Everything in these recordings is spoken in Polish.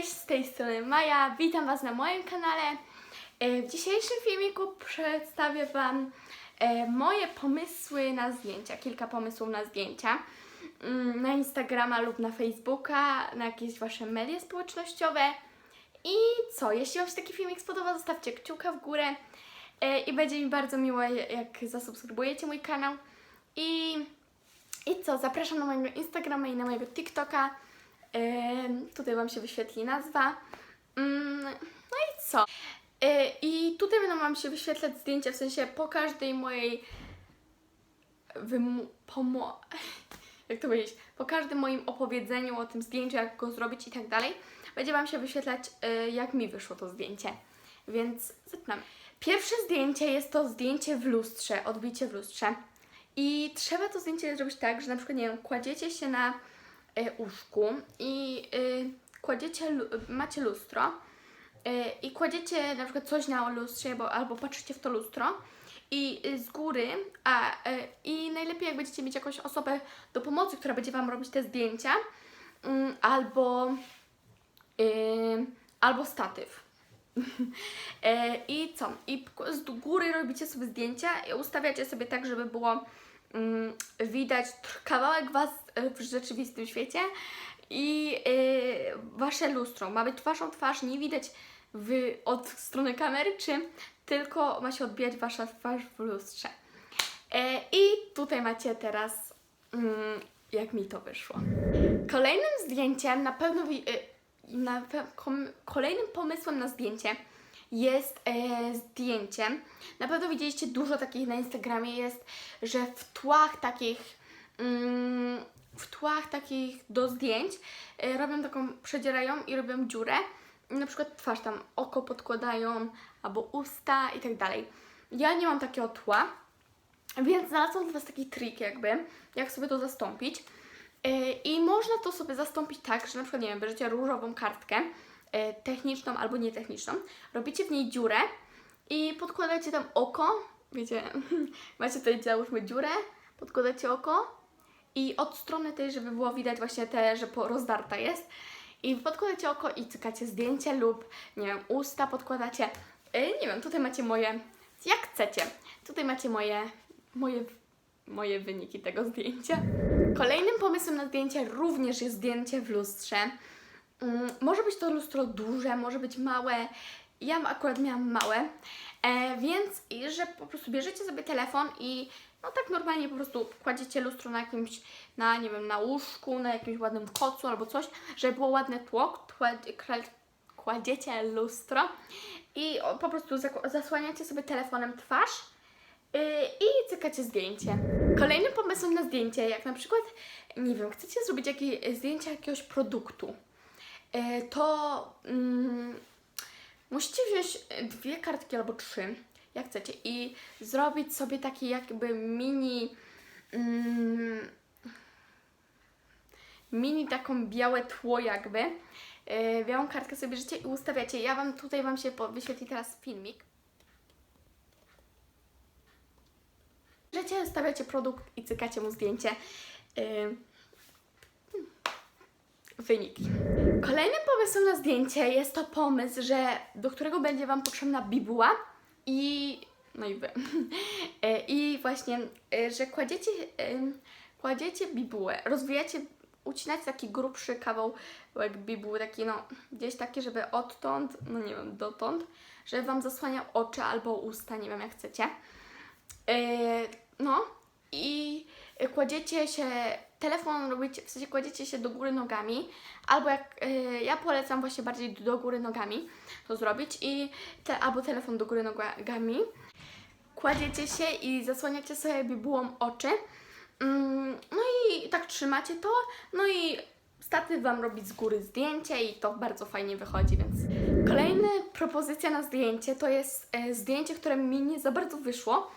Cześć, z tej strony Maja, witam Was na moim kanale. E, W dzisiejszym filmiku przedstawię Wam e, moje pomysły na zdjęcia, kilka pomysłów na zdjęcia mm, na Instagrama lub na Facebooka, na jakieś Wasze media społecznościowe. I co, jeśli Wam się taki filmik spodoba, zostawcie kciuka w górę e, i będzie mi bardzo miło, jak zasubskrybujecie mój kanał. I, I co, zapraszam na mojego Instagrama i na mojego TikToka. Tutaj Wam się wyświetli nazwa. Ym, no i co? Yy, I tutaj będą Wam się wyświetlać zdjęcia, w sensie po każdej mojej wymu- pomo- jak to powiedzieć, po każdym moim opowiedzeniu o tym zdjęciu, jak go zrobić i tak dalej, będzie Wam się wyświetlać, yy, jak mi wyszło to zdjęcie. Więc zaczynamy. Pierwsze zdjęcie jest to zdjęcie w lustrze, odbicie w lustrze. I trzeba to zdjęcie zrobić tak, że na przykład, nie wiem, kładziecie się na y, łóżku i y, kładziecie, macie lustro y, i kładziecie na przykład coś na lustrze bo, albo patrzycie w to lustro i y, z góry, a i najlepiej jak będziecie mieć jakąś osobę do pomocy, która będzie Wam robić te zdjęcia mm, albo albo statyw. E, I co? I z góry robicie sobie zdjęcia i ustawiacie sobie tak, żeby było widać tr- kawałek Was e, w rzeczywistym świecie i e, Wasze lustro. Ma być Waszą twarz, nie widać w, od strony kamery, czy tylko ma się odbijać Wasza twarz w lustrze. E, I tutaj macie teraz, mm, jak mi to wyszło. Kolejnym zdjęciem, na pewno na kolejnym pomysłem na zdjęcie jest e, zdjęcie. Na pewno widzieliście dużo takich na Instagramie jest, że w tłach takich mm, w tłach takich do zdjęć e, robią taką, przedzierają i robią dziurę. Na przykład twarz tam, oko podkładają, albo usta i tak dalej. Ja nie mam takiego tła, więc znalazłam dla Was taki trik jakby, jak sobie to zastąpić. Yy, I można to sobie zastąpić tak, że na przykład, nie wiem, bierzecie różową kartkę, techniczną albo nietechniczną, robicie w niej dziurę i podkładacie tam oko, wiecie, macie tutaj załóżmy dziurę, podkładacie oko i od strony tej, żeby było widać właśnie te, że rozdarta jest i podkładacie oko i cykacie zdjęcie lub, nie wiem, usta podkładacie, yy, nie wiem, tutaj macie moje, jak chcecie, tutaj macie moje, moje moje wyniki tego zdjęcia. Kolejnym pomysłem na zdjęcie również jest zdjęcie w lustrze. Mm, może być to lustro duże, może być małe. Ja akurat miałam małe, e, więc że po prostu bierzecie sobie telefon i no tak normalnie po prostu kładziecie lustro na jakimś, na nie wiem, na łóżku, na jakimś ładnym kocu albo coś, żeby było ładne tło, kładziecie lustro i po prostu zasłaniacie sobie telefonem twarz Yy, i cykacie zdjęcie. Kolejnym pomysłem na zdjęcie, jak na przykład, nie wiem, chcecie zrobić jakieś zdjęcie jakiegoś produktu, to mm, musicie wziąć dwie kartki albo trzy, jak chcecie, i zrobić sobie taki jakby mini. Mm, mini taką białe tło jakby. Yy, białą kartkę sobie bierzecie i ustawiacie. Ja Wam tutaj Wam się wyświetli teraz filmik. Bierzecie, stawiacie produkt i cykacie mu zdjęcie. Yy, wyniki. Kolejnym pomysłem na zdjęcie jest to pomysł, że do którego będzie Wam potrzebna bibuła i no i Wy. I właśnie, yy, że kładziecie, kładziecie bibułę, rozwijacie, ucinacie taki grubszy kawałek bibuły, taki no, gdzieś taki, żeby odtąd, no nie wiem, dotąd, żeby Wam zasłaniał oczy albo usta, nie wiem jak chcecie. Yy, no i kładziecie się, telefon robicie, w sensie kładziecie się do góry nogami, albo jak, yy, ja polecam właśnie bardziej do góry nogami to zrobić i te, albo telefon do góry nogami. Kładziecie się i zasłaniacie sobie bibułą oczy. Mm, no i tak trzymacie to, no i statyw Wam robi z góry zdjęcie i to bardzo fajnie wychodzi, więc kolejna propozycja na zdjęcie to jest e, zdjęcie, które mi nie za bardzo wyszło,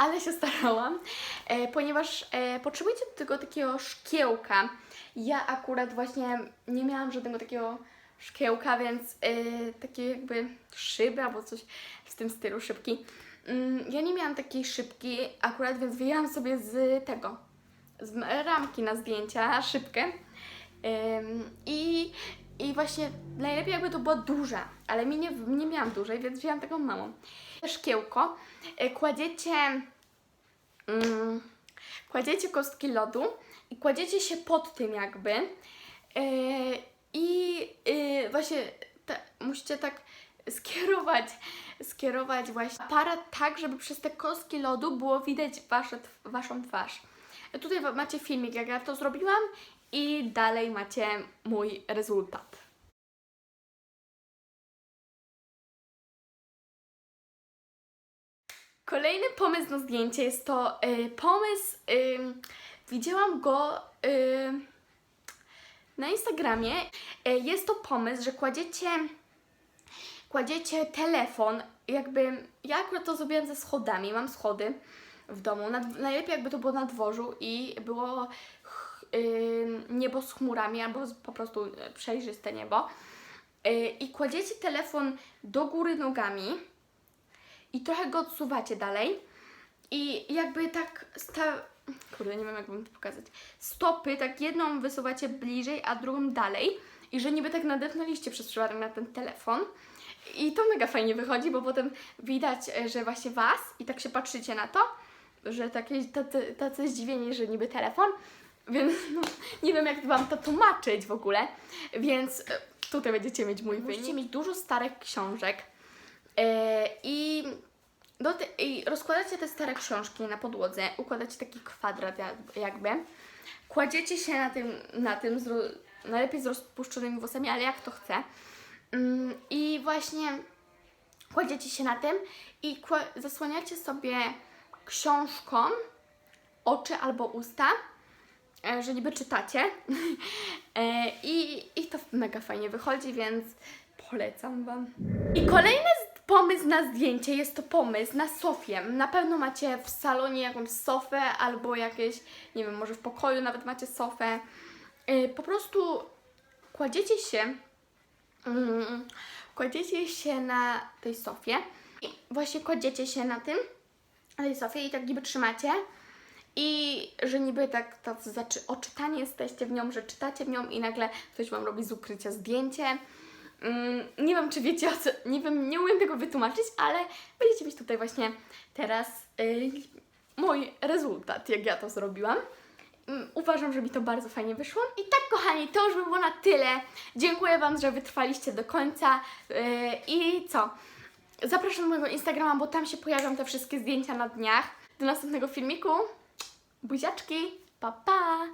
ale się starałam, e, ponieważ e, potrzebujecie do tego takiego szkiełka. Ja akurat właśnie nie miałam żadnego takiego szkiełka, więc e, takie jakby szyby albo coś w tym stylu, szybki. Mm, ja nie miałam takiej szybki akurat, więc wyjęłam sobie z tego, z ramki na zdjęcia szybkę. I I właśnie najlepiej jakby to była duża, ale mi nie, nie miałam dużej, więc wzięłam taką małą. Szkiełko. Y, Kładziecie, mm, kładziecie kostki lodu i kładziecie się pod tym jakby. Y, I y, właśnie ta, musicie tak skierować, skierować właśnie aparat tak, żeby przez te kostki lodu było widać wasze, waszą twarz. Tutaj macie filmik, jak ja to zrobiłam i dalej macie mój rezultat. Kolejny pomysł na zdjęcie jest to y, pomysł, y, widziałam go y, na Instagramie. Y, jest to pomysł, że kładziecie, kładziecie telefon, jakby, ja akurat to zrobiłam ze schodami, mam schody w domu, nad, najlepiej jakby to było na dworzu i było y, niebo z chmurami albo po prostu przejrzyste niebo. Y, I kładziecie telefon do góry nogami i trochę go odsuwacie dalej i jakby tak sta... Kurde, nie wiem jak wam to pokazać. Stopy tak jedną wysuwacie bliżej, a drugą dalej i że niby tak nadepnęliście przez przypadek na ten telefon. I to mega fajnie wychodzi, bo potem widać, e, że właśnie was i tak się patrzycie na to, że takie tacy, tacy zdziwieni, że niby telefon. Więc no, nie wiem, jak wam to tłumaczyć w ogóle. Więc e, tutaj będziecie mieć mój wynik. Musicie mieć dużo starych książek. E, I, do te, I rozkładacie te stare książki na podłodze, układacie taki kwadrat jak- jakby, kładziecie się na tym, na tym z, najlepiej z rozpuszczonymi włosami, ale jak to chce. Mm, I właśnie kładziecie się na tym i zasłaniacie sobie książką oczy albo usta, e, że niby czytacie. E, I, I to mega fajnie wychodzi, więc polecam Wam. I kolejny z- pomysł na zdjęcie jest to pomysł na sofię. Na pewno macie w salonie jakąś sofę albo jakieś, nie wiem, może w pokoju nawet macie sofę. E, Po prostu kładziecie się, mm, kładziecie się na tej sofie i właśnie kładziecie się na tym, na tej sofie i tak niby trzymacie. I że niby tak tacy zaczy- oczytani jesteście w nią, że czytacie w nią i nagle ktoś Wam robi z ukrycia zdjęcie. Mm, nie wiem, czy wiecie o co, nie wiem, nie umiem tego wytłumaczyć, ale będziecie mieć tutaj właśnie teraz y, mój rezultat, jak ja to zrobiłam. Mm, Uważam, że mi to bardzo fajnie wyszło. I tak, kochani, to już by było na tyle. Dziękuję Wam, że wytrwaliście do końca. Yy, I co? Zapraszam na mojego Instagrama, bo tam się pojawią te wszystkie zdjęcia na dniach. Do następnego filmiku. Buziaczki. Pa, pa!